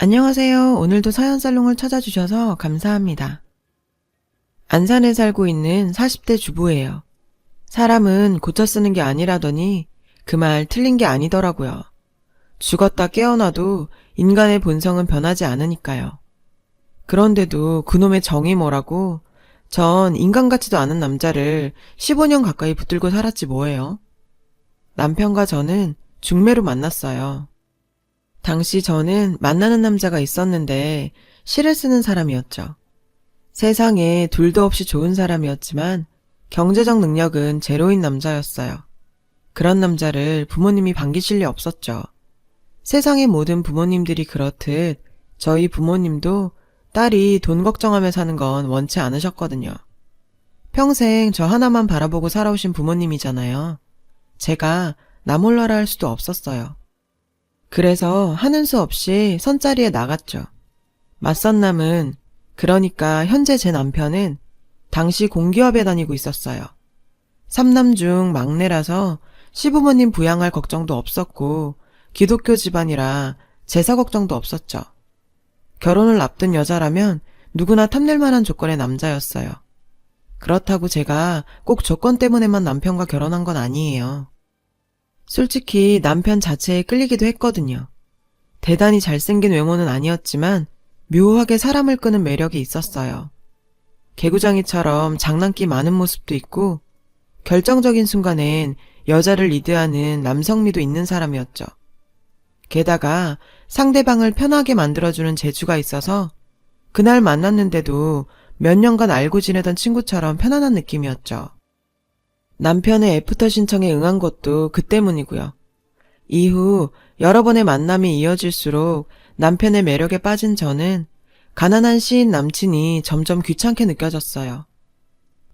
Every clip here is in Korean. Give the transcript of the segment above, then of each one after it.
안녕하세요. 오늘도 사연살롱을 찾아주셔서 감사합니다. 안산에 살고 있는 40대 주부예요. 사람은 고쳐 쓰는 게 아니라더니 그 말 틀린 게 아니더라고요. 죽었다 깨어나도 인간의 본성은 변하지 않으니까요. 그런데도 그놈의 정이 뭐라고 전 인간 같지도 않은 남자를 15년 가까이 붙들고 살았지 뭐예요. 남편과 저는 중매로 만났어요. 당시 저는 만나는 남자가 있었는데 시를 쓰는 사람이었죠. 세상에 둘도 없이 좋은 사람이었지만 경제적 능력은 제로인 남자였어요. 그런 남자를 부모님이 반기실 리 없었죠. 세상의 모든 부모님들이 그렇듯 저희 부모님도 딸이 돈 걱정하며 사는 건 원치 않으셨거든요. 평생 저 하나만 바라보고 살아오신 부모님이잖아요. 제가 나 몰라라 할 수도 없었어요. 그래서 하는 수 없이 선자리에 나갔죠. 맞선 남은, 그러니까 현재 제 남편은 당시 공기업에 다니고 있었어요. 삼남 중 막내라서 시부모님 부양할 걱정도 없었고, 기독교 집안이라 제사 걱정도 없었죠. 결혼을 앞둔 여자라면 누구나 탐낼 만한 조건의 남자였어요. 그렇다고 제가 꼭 조건 때문에만 남편과 결혼한 건 아니에요. 솔직히 남편 자체에 끌리기도 했거든요. 대단히 잘생긴 외모는 아니었지만 묘하게 사람을 끄는 매력이 있었어요. 개구장이처럼 장난기 많은 모습도 있고 결정적인 순간엔 여자를 리드하는 남성미도 있는 사람이었죠. 게다가 상대방을 편하게 만들어주는 재주가 있어서 그날 만났는데도 몇 년간 알고 지내던 친구처럼 편안한 느낌이었죠. 남편의 애프터 신청에 응한 것도 그 때문이고요. 이후 여러 번의 만남이 이어질수록 남편의 매력에 빠진 저는 가난한 시인 남친이 점점 귀찮게 느껴졌어요.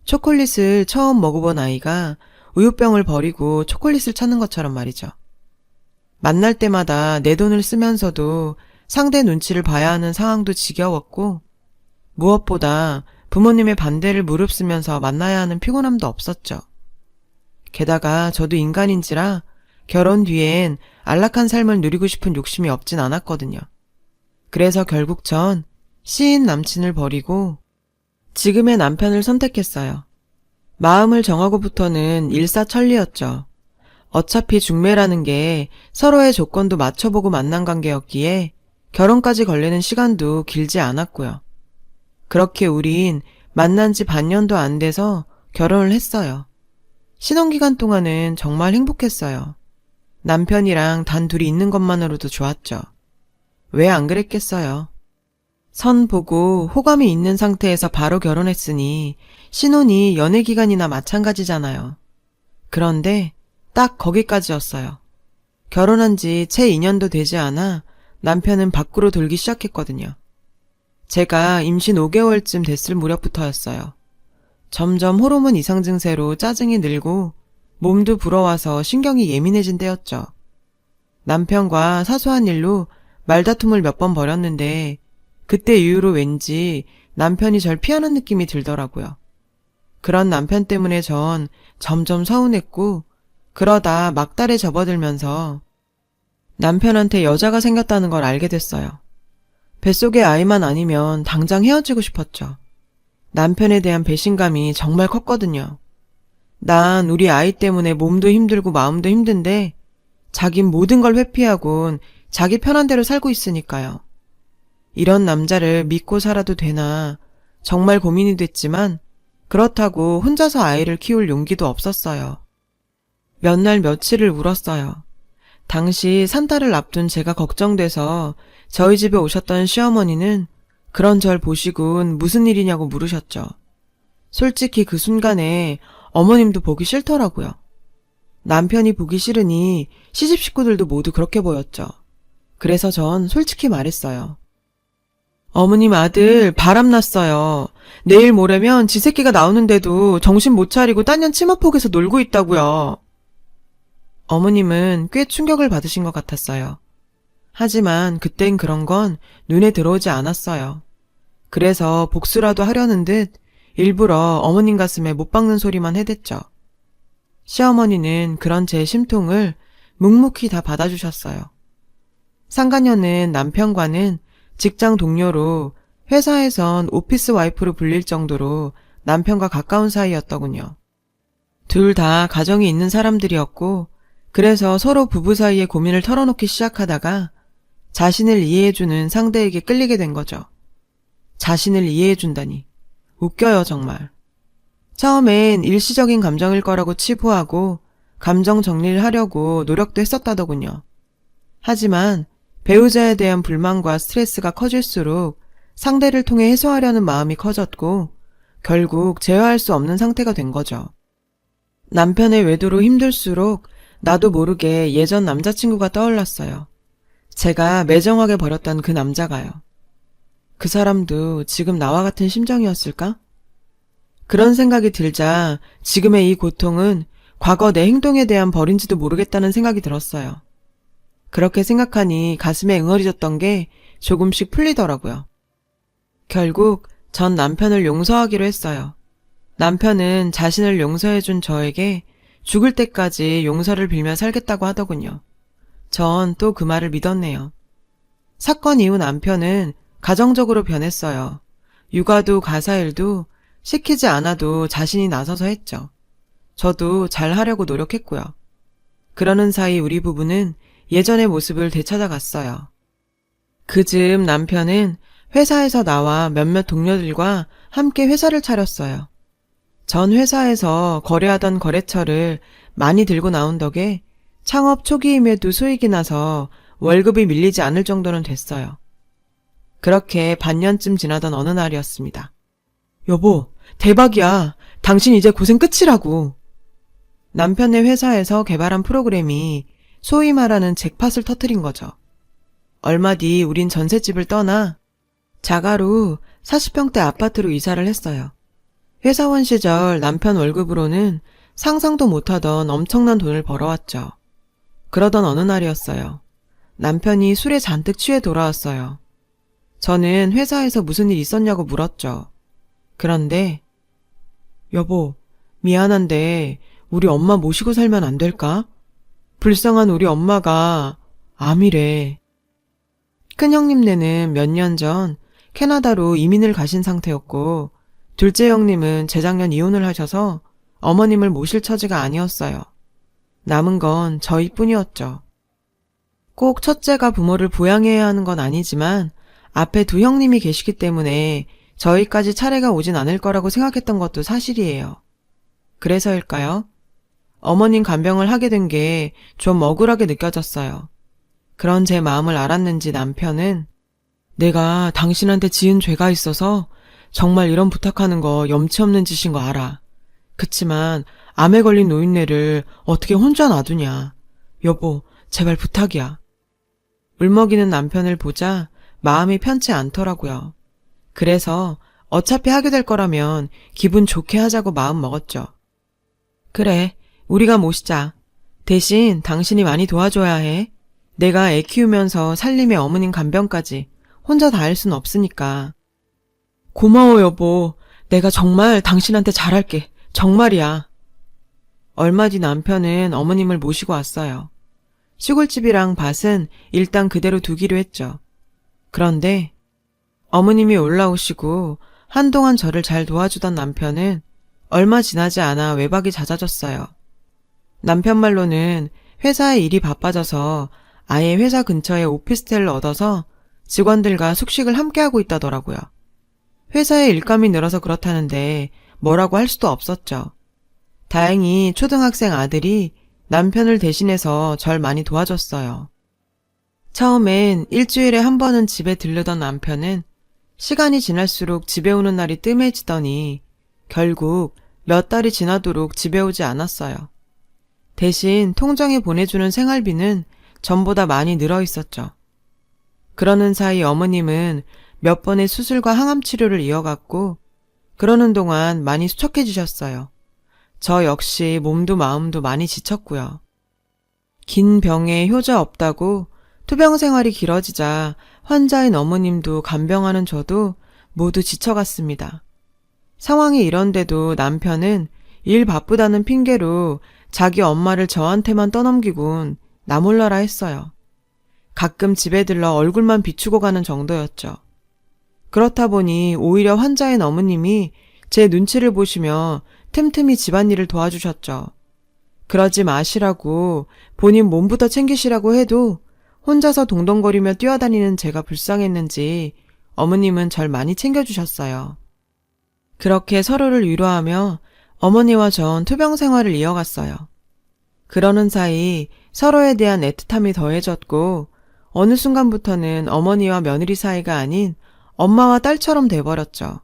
초콜릿을 처음 먹어본 아이가 우유병을 버리고 초콜릿을 찾는 것처럼 말이죠. 만날 때마다 내 돈을 쓰면서도 상대 눈치를 봐야 하는 상황도 지겨웠고, 무엇보다 부모님의 반대를 무릅쓰면서 만나야 하는 피곤함도 없었죠. 게다가 저도 인간인지라 결혼 뒤엔 안락한 삶을 누리고 싶은 욕심이 없진 않았거든요. 그래서 결국 전 시인 남친을 버리고 지금의 남편을 선택했어요. 마음을 정하고부터는 일사천리였죠. 어차피 중매라는 게 서로의 조건도 맞춰보고 만난 관계였기에 결혼까지 걸리는 시간도 길지 않았고요. 그렇게 우린 만난 지 반년도 안 돼서 결혼을 했어요. 신혼기간 동안은 정말 행복했어요. 남편이랑 단 둘이 있는 것만으로도 좋았죠. 왜 안 그랬겠어요. 선 보고 호감이 있는 상태에서 바로 결혼했으니 신혼이 연애 기간이나 마찬가지잖아요. 그런데 딱 거기까지였어요. 결혼한 지 채 2년도 되지 않아 남편은 밖으로 돌기 시작했거든요. 제가 임신 5개월쯤 됐을 무렵부터였어요. 점점 호르몬 이상 증세로 짜증이 늘고 몸도 부러워서 신경이 예민해진 때였죠. 남편과 사소한 일로 말다툼을 몇 번 벌였는데 그때 이후로 왠지 남편이 절 피하는 느낌이 들더라고요. 그런 남편 때문에 전 점점 서운했고 그러다 막달에 접어들면서 남편한테 여자가 생겼다는 걸 알게 됐어요. 뱃속의 아이만 아니면 당장 헤어지고 싶었죠. 남편에 대한 배신감이 정말 컸거든요. 난 우리 아이 때문에 몸도 힘들고 마음도 힘든데 자긴 모든 걸 회피하곤 자기 편한 대로 살고 있으니까요. 이런 남자를 믿고 살아도 되나 정말 고민이 됐지만 그렇다고 혼자서 아이를 키울 용기도 없었어요. 몇 날 며칠을 울었어요. 당시 산타를 앞둔 제가 걱정돼서 저희 집에 오셨던 시어머니는 그런 절 보시곤 무슨 일이냐고 물으셨죠. 솔직히 그 순간에 어머님도 보기 싫더라고요. 남편이 보기 싫으니 시집 식구들도 모두 그렇게 보였죠. 그래서 전 솔직히 말했어요. 어머님 아들 바람났어요. 내일 모레면 지 새끼가 나오는데도 정신 못 차리고 딴년 치마폭에서 놀고 있다고요. 어머님은 꽤 충격을 받으신 것 같았어요. 하지만 그땐 그런 건 눈에 들어오지 않았어요. 그래서 복수라도 하려는 듯 일부러 어머님 가슴에 못 박는 소리만 해댔죠. 시어머니는 그런 제 심통을 묵묵히 다 받아주셨어요. 상간녀는 남편과는 직장 동료로 회사에선 오피스 와이프로 불릴 정도로 남편과 가까운 사이였더군요. 둘 다 가정이 있는 사람들이었고, 그래서 서로 부부 사이의 고민을 털어놓기 시작하다가 자신을 이해해주는 상대에게 끌리게 된 거죠. 자신을 이해해준다니. 웃겨요, 정말. 처음엔 일시적인 감정일 거라고 치부하고 감정 정리를 하려고 노력도 했었다더군요. 하지만 배우자에 대한 불만과 스트레스가 커질수록 상대를 통해 해소하려는 마음이 커졌고 결국 제어할 수 없는 상태가 된 거죠. 남편의 외도로 힘들수록 나도 모르게 예전 남자친구가 떠올랐어요. 제가 매정하게 버렸던 그 남자가요. 그 사람도 지금 나와 같은 심정이었을까? 그런 생각이 들자 지금의 이 고통은 과거 내 행동에 대한 벌인지도 모르겠다는 생각이 들었어요. 그렇게 생각하니 가슴에 응어리졌던 게 조금씩 풀리더라고요. 결국 전 남편을 용서하기로 했어요. 남편은 자신을 용서해준 저에게 죽을 때까지 용서를 빌며 살겠다고 하더군요. 전 또 그 말을 믿었네요. 사건 이후 남편은 가정적으로 변했어요. 육아도 가사일도 시키지 않아도 자신이 나서서 했죠. 저도 잘 하려고 노력했고요. 그러는 사이 우리 부부는 예전의 모습을 되찾아갔어요. 그 즈음 남편은 회사에서 나와 몇몇 동료들과 함께 회사를 차렸어요. 전 회사에서 거래하던 거래처를 많이 들고 나온 덕에 창업 초기임에도 수익이 나서 월급이 밀리지 않을 정도는 됐어요. 그렇게 반년쯤 지나던 어느 날이었습니다. 여보, 대박이야. 당신 이제 고생 끝이라고. 남편의 회사에서 개발한 프로그램이 소위 말하는 잭팟을 터트린 거죠. 얼마 뒤 우린 전셋집을 떠나 자가로 40평대 아파트로 이사를 했어요. 회사원 시절 남편 월급으로는 상상도 못하던 엄청난 돈을 벌어왔죠. 그러던 어느 날이었어요. 남편이 술에 잔뜩 취해 돌아왔어요. 저는 회사에서 무슨 일 있었냐고 물었죠. 그런데, 여보, 미안한데, 우리 엄마 모시고 살면 안 될까? 불쌍한 우리 엄마가 암이래. 큰형님네는 몇 년 전 캐나다로 이민을 가신 상태였고, 둘째 형님은 재작년 이혼을 하셔서 어머님을 모실 처지가 아니었어요. 남은 건 저희뿐이었죠. 꼭 첫째가 부모를 부양해야 하는 건 아니지만 앞에 두 형님이 계시기 때문에 저희까지 차례가 오진 않을 거라고 생각했던 것도 사실이에요. 그래서일까요? 어머님 간병을 하게 된 게 좀 억울하게 느껴졌어요. 그런 제 마음을 알았는지 남편은 내가 당신한테 지은 죄가 있어서 정말 이런 부탁하는 거 염치 없는 짓인 거 알아. 그치만 암에 걸린 노인네를 어떻게 혼자 놔두냐. 여보, 제발 부탁이야. 울먹이는 남편을 보자 마음이 편치 않더라고요. 그래서 어차피 하게 될 거라면 기분 좋게 하자고 마음 먹었죠. 그래, 우리가 모시자. 대신 당신이 많이 도와줘야 해. 내가 애 키우면서 살림에 어머님 간병까지 혼자 다 할 순 없으니까. 고마워, 여보. 내가 정말 당신한테 잘할게. 정말이야. 얼마 뒤 남편은 어머님을 모시고 왔어요. 시골집이랑 밭은 일단 그대로 두기로 했죠. 그런데 어머님이 올라오시고 한동안 저를 잘 도와주던 남편은 얼마 지나지 않아 외박이 잦아졌어요. 남편 말로는 회사에 일이 바빠져서 아예 회사 근처에 오피스텔을 얻어서 직원들과 숙식을 함께하고 있다더라고요. 회사에 일감이 늘어서 그렇다는데 뭐라고 할 수도 없었죠. 다행히 초등학생 아들이 남편을 대신해서 절 많이 도와줬어요. 처음엔 일주일에 한 번은 집에 들르던 남편은 시간이 지날수록 집에 오는 날이 뜸해지더니 결국 몇 달이 지나도록 집에 오지 않았어요. 대신 통장에 보내주는 생활비는 전보다 많이 늘어 있었죠. 그러는 사이 어머님은 몇 번의 수술과 항암 치료를 이어갔고, 그러는 동안 많이 수척해지셨어요. 저 역시 몸도 마음도 많이 지쳤고요. 긴 병에 효자 없다고 투병 생활이 길어지자 환자인 어머님도 간병하는 저도 모두 지쳐갔습니다. 상황이 이런데도 남편은 일 바쁘다는 핑계로 자기 엄마를 저한테만 떠넘기곤 나 몰라라 했어요. 가끔 집에 들러 얼굴만 비추고 가는 정도였죠. 그렇다 보니 오히려 환자인 어머님이 제 눈치를 보시며 틈틈이 집안일을 도와주셨죠. 그러지 마시라고 본인 몸부터 챙기시라고 해도 혼자서 동동거리며 뛰어다니는 제가 불쌍했는지 어머님은 절 많이 챙겨주셨어요. 그렇게 서로를 위로하며 어머니와 전 투병 생활을 이어갔어요. 그러는 사이 서로에 대한 애틋함이 더해졌고 어느 순간부터는 어머니와 며느리 사이가 아닌 엄마와 딸처럼 돼버렸죠.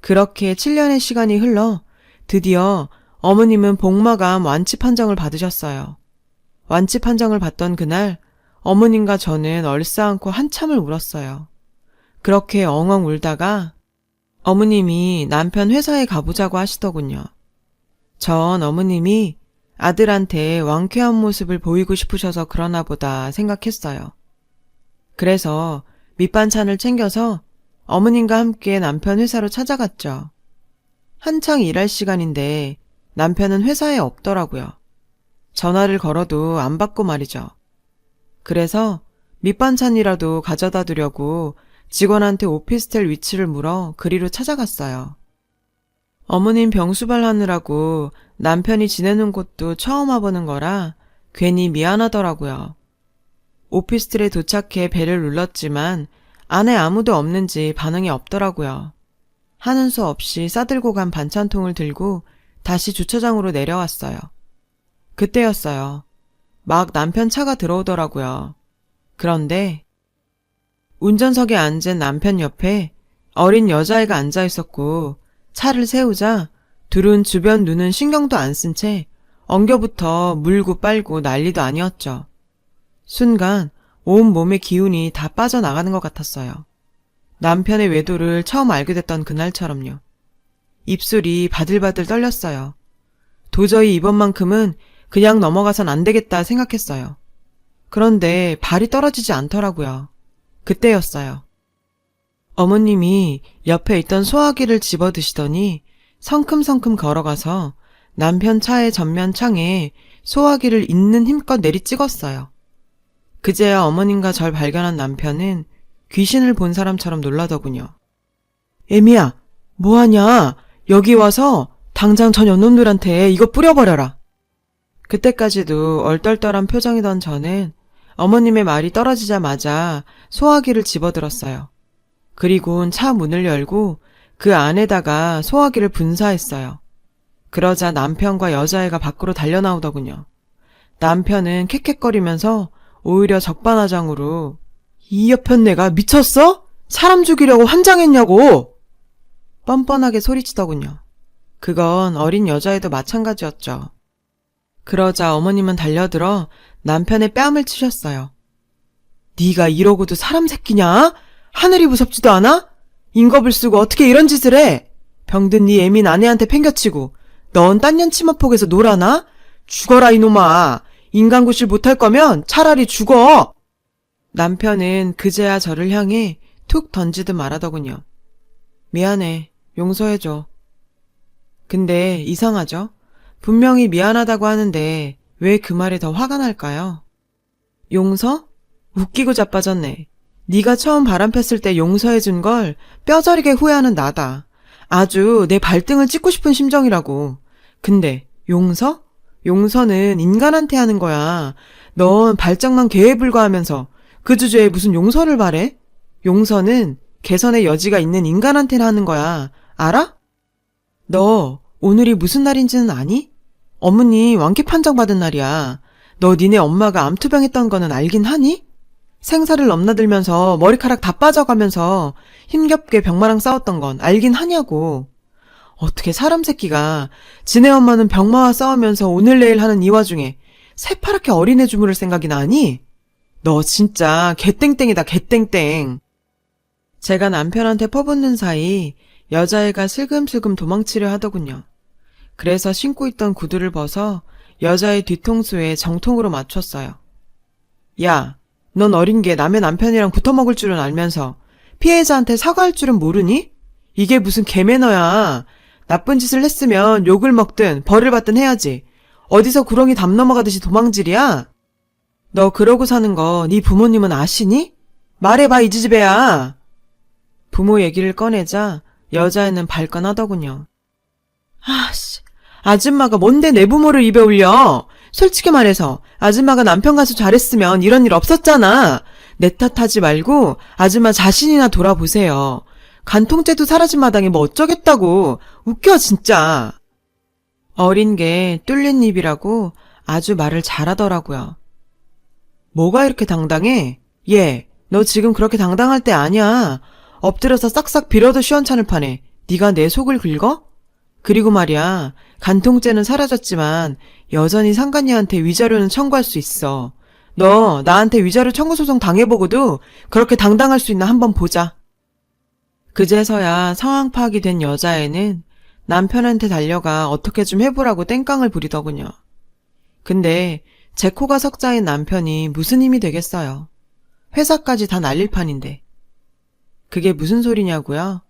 그렇게 7년의 시간이 흘러 드디어 어머님은 복마감 완치 판정을 받으셨어요. 완치 판정을 받던 그날 어머님과 저는 얼싸안고 한참을 울었어요. 그렇게 엉엉 울다가 어머님이 남편 회사에 가보자고 하시더군요. 전 어머님이 아들한테 왕쾌한 모습을 보이고 싶으셔서 그러나 보다 생각했어요. 그래서 밑반찬을 챙겨서 어머님과 함께 남편 회사로 찾아갔죠. 한창 일할 시간인데 남편은 회사에 없더라고요. 전화를 걸어도 안 받고 말이죠. 그래서 밑반찬이라도 가져다 두려고 직원한테 오피스텔 위치를 물어 그리로 찾아갔어요. 어머님 병수발 하느라고 남편이 지내는 곳도 처음 와보는 거라 괜히 미안하더라고요. 오피스텔에 도착해 배를 눌렀지만 안에 아무도 없는지 반응이 없더라고요. 하는 수 없이 싸들고 간 반찬통을 들고 다시 주차장으로 내려왔어요. 그때였어요. 막 남편 차가 들어오더라고요. 그런데 운전석에 앉은 남편 옆에 어린 여자애가 앉아 있었고 차를 세우자 둘은 주변 눈은 신경도 안 쓴 채 엉겨부터 물고 빨고 난리도 아니었죠. 순간 온 몸의 기운이 다 빠져나가는 것 같았어요. 남편의 외도를 처음 알게 됐던 그날처럼요. 입술이 바들바들 떨렸어요. 도저히 이번만큼은 그냥 넘어가선 안 되겠다 생각했어요. 그런데 발이 떨어지지 않더라고요. 그때였어요. 어머님이 옆에 있던 소화기를 집어 드시더니 성큼성큼 걸어가서 남편 차의 전면 창에 소화기를 있는 힘껏 내리 찍었어요. 그제야 어머님과 절 발견한 남편은 귀신을 본 사람처럼 놀라더군요. 애미야, 뭐하냐? 여기 와서 당장 전 연놈들한테 이거 뿌려버려라. 그때까지도 얼떨떨한 표정이던 저는 어머님의 말이 떨어지자마자 소화기를 집어들었어요. 그리곤 차 문을 열고 그 안에다가 소화기를 분사했어요. 그러자 남편과 여자애가 밖으로 달려나오더군요. 남편은 캑캑거리면서 오히려 적반하장으로 이 여편네가 미쳤어? 사람 죽이려고 환장했냐고! 뻔뻔하게 소리치더군요. 그건 어린 여자애도 마찬가지였죠. 그러자 어머님은 달려들어 남편의 뺨을 치셨어요. 네가 이러고도 사람 새끼냐? 하늘이 무섭지도 않아? 인겁을 쓰고 어떻게 이런 짓을 해? 병든 네 애민 아내한테 팽겨치고 넌 딴년 치마폭에서 놀아나? 죽어라 이놈아. 인간구실 못할 거면 차라리 죽어. 남편은 그제야 저를 향해 툭 던지듯 말하더군요. 미안해. 용서해줘. 근데 이상하죠? 분명히 미안하다고 하는데 왜 그 말에 더 화가 날까요? 용서? 웃기고 자빠졌네. 네가 처음 바람 폈을 때 용서해 준 걸 뼈저리게 후회하는 나다. 아주 내 발등을 찍고 싶은 심정이라고. 근데 용서? 용서는 인간한테 하는 거야. 넌 발정난 개에 불과하면서 그 주제에 무슨 용서를 바래? 용서는 개선의 여지가 있는 인간한테나 하는 거야. 알아? 너 오늘이 무슨 날인지는 아니? 어머니 완쾌 판정 받은 날이야. 너 니네 엄마가 암투병했던 거는 알긴 하니? 생사를 넘나들면서 머리카락 다 빠져가면서 힘겹게 병마랑 싸웠던 건 알긴 하냐고. 어떻게 사람 새끼가 지네 엄마는 병마와 싸우면서 오늘 내일 하는 이 와중에 새파랗게 어린애 주무를 생각이나 하니? 너 진짜 개땡땡이다 개땡땡. 제가 남편한테 퍼붓는 사이 여자애가 슬금슬금 도망치려 하더군요. 그래서 신고 있던 구두를 벗어 여자의 뒤통수에 정통으로 맞췄어요. 야, 넌 어린 게 남의 남편이랑 붙어먹을 줄은 알면서 피해자한테 사과할 줄은 모르니? 이게 무슨 개매너야. 나쁜 짓을 했으면 욕을 먹든 벌을 받든 해야지. 어디서 구렁이 담 넘어가듯이 도망질이야? 너 그러고 사는 거 네 부모님은 아시니? 말해봐 이 지지배야. 부모 얘기를 꺼내자 여자애는 발끈하더군요. 아씨, 아줌마가 뭔데 내 부모를 입에 올려? 솔직히 말해서 아줌마가 남편 가서 잘했으면 이런 일 없었잖아. 내 탓하지 말고 아줌마 자신이나 돌아보세요. 간통죄도 사라진 마당에 뭐 어쩌겠다고. 웃겨 진짜. 어린 게 뚫린 입이라고 아주 말을 잘하더라고요. 뭐가 이렇게 당당해? 얘, 너 지금 그렇게 당당할 때 아니야. 엎드려서 싹싹 빌어도 시원찮을 판에 네가 내 속을 긁어? 그리고 말이야, 간통죄는 사라졌지만 여전히 상간녀한테 위자료는 청구할 수 있어. 너 나한테 위자료 청구 소송 당해보고도 그렇게 당당할 수 있나 한번 보자. 그제서야 상황 파악이 된 여자애는 남편한테 달려가 어떻게 좀 해보라고 땡깡을 부리더군요. 근데 제 코가 석자인 남편이 무슨 힘이 되겠어요. 회사까지 다 날릴 판인데. 그게 무슨 소리냐고요?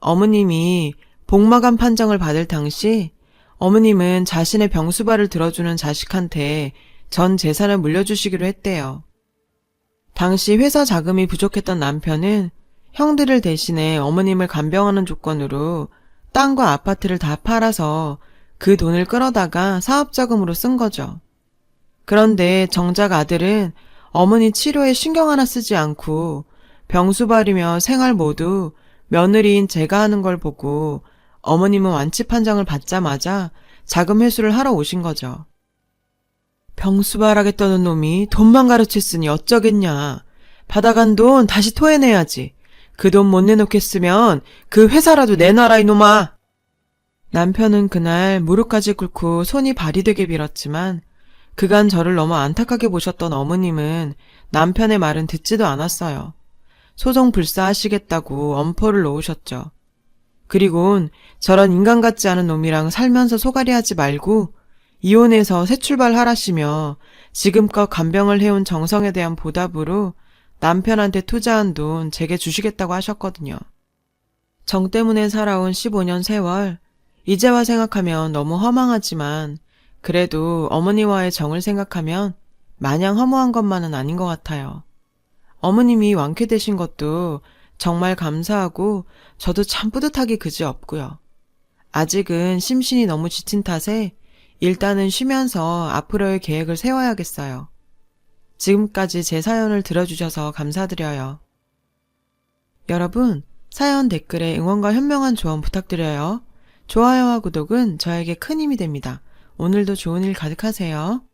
어머님이 복마감 판정을 받을 당시 어머님은 자신의 병수발을 들어주는 자식한테 전 재산을 물려주시기로 했대요. 당시 회사 자금이 부족했던 남편은 형들을 대신해 어머님을 간병하는 조건으로 땅과 아파트를 다 팔아서 그 돈을 끌어다가 사업자금으로 쓴 거죠. 그런데 정작 아들은 어머니 치료에 신경 하나 쓰지 않고 병수발이며 생활 모두 며느리인 제가 하는 걸 보고 어머님은 완치 판정을 받자마자 자금 회수를 하러 오신 거죠. 병수발하겠다는 놈이 돈만 가르쳤으니 어쩌겠냐. 받아간 돈 다시 토해내야지. 그 돈 못 내놓겠으면 그 회사라도 내놔라 이놈아. 남편은 그날 무릎까지 꿇고 손이 발이 되게 빌었지만 그간 저를 너무 안타깝게 보셨던 어머님은 남편의 말은 듣지도 않았어요. 소송 불사하시겠다고 엄포를 놓으셨죠. 그리곤 저런 인간 같지 않은 놈이랑 살면서 소갈이 하지 말고 이혼해서 새 출발하라시며 지금껏 간병을 해온 정성에 대한 보답으로 남편한테 투자한 돈 제게 주시겠다고 하셨거든요. 정 때문에 살아온 15년 세월, 이제와 생각하면 너무 허망하지만 그래도 어머니와의 정을 생각하면 마냥 허무한 것만은 아닌 것 같아요. 어머님이 완쾌되신 것도 정말 감사하고 저도 참 뿌듯하기 그지 없고요. 아직은 심신이 너무 지친 탓에 일단은 쉬면서 앞으로의 계획을 세워야겠어요. 지금까지 제 사연을 들어주셔서 감사드려요. 여러분, 사연 댓글에 응원과 현명한 조언 부탁드려요. 좋아요와 구독은 저에게 큰 힘이 됩니다. 오늘도 좋은 일 가득하세요.